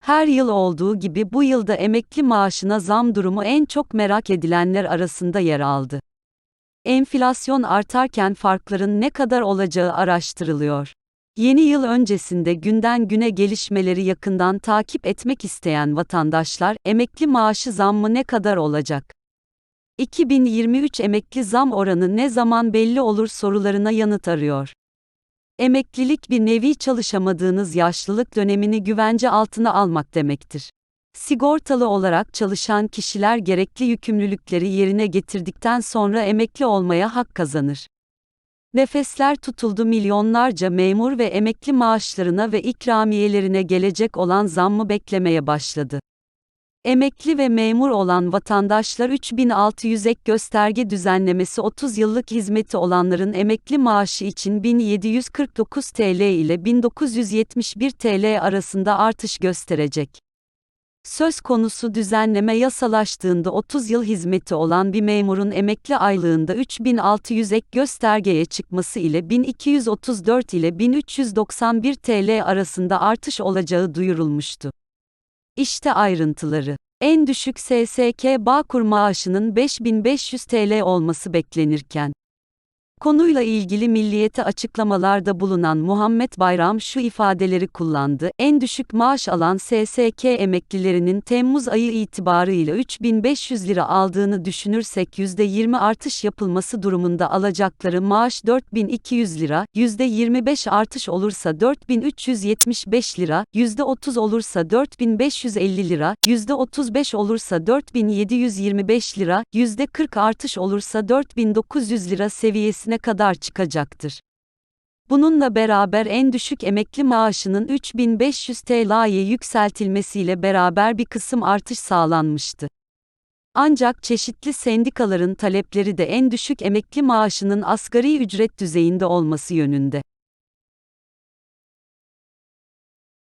Her yıl olduğu gibi bu yılda emekli maaşına zam durumu en çok merak edilenler arasında yer aldı. Enflasyon artarken farkların ne kadar olacağı araştırılıyor. Yeni yıl öncesinde günden güne gelişmeleri yakından takip etmek isteyen vatandaşlar, emekli maaşı zammı ne kadar olacak? 2023 emekli zam oranı ne zaman belli olur sorularına yanıt arıyor. Emeklilik bir nevi çalışamadığınız yaşlılık dönemini güvence altına almak demektir. Sigortalı olarak çalışan kişiler gerekli yükümlülükleri yerine getirdikten sonra emekli olmaya hak kazanır. Nefesler tutuldu milyonlarca memur ve emekli maaşlarına ve ikramiyelerine gelecek olan zammı beklemeye başladı. Emekli ve memur olan vatandaşlar 3600 ek gösterge düzenlemesi 30 yıllık hizmeti olanların emekli maaşı için 1749 TL ile 1971 TL arasında artış gösterecek. Söz konusu düzenleme yasalaştığında 30 yıl hizmeti olan bir memurun emekli aylığında 3600 ek göstergeye çıkması ile 1234 ile 1391 TL arasında artış olacağı duyurulmuştu. İşte ayrıntıları. En düşük SSK Bağkur maaşının 5500 TL olması beklenirken Konuyla ilgili milliyete açıklamalarda bulunan Muhammed Bayram şu ifadeleri kullandı. En düşük maaş alan SSK emeklilerinin Temmuz ayı itibarıyla 3500 lira aldığını düşünürsek %20 artış yapılması durumunda alacakları maaş 4200 lira, %25 artış olursa 4375 lira, %30 olursa 4550 lira, %35 olursa 4725 lira, %40 artış olursa 4900 lira seviyesine kadar çıkacaktır. Bununla beraber en düşük emekli maaşının 3500 TL'ye yükseltilmesiyle beraber bir kısım artış sağlanmıştı. Ancak çeşitli sendikaların talepleri de en düşük emekli maaşının asgari ücret düzeyinde olması yönünde.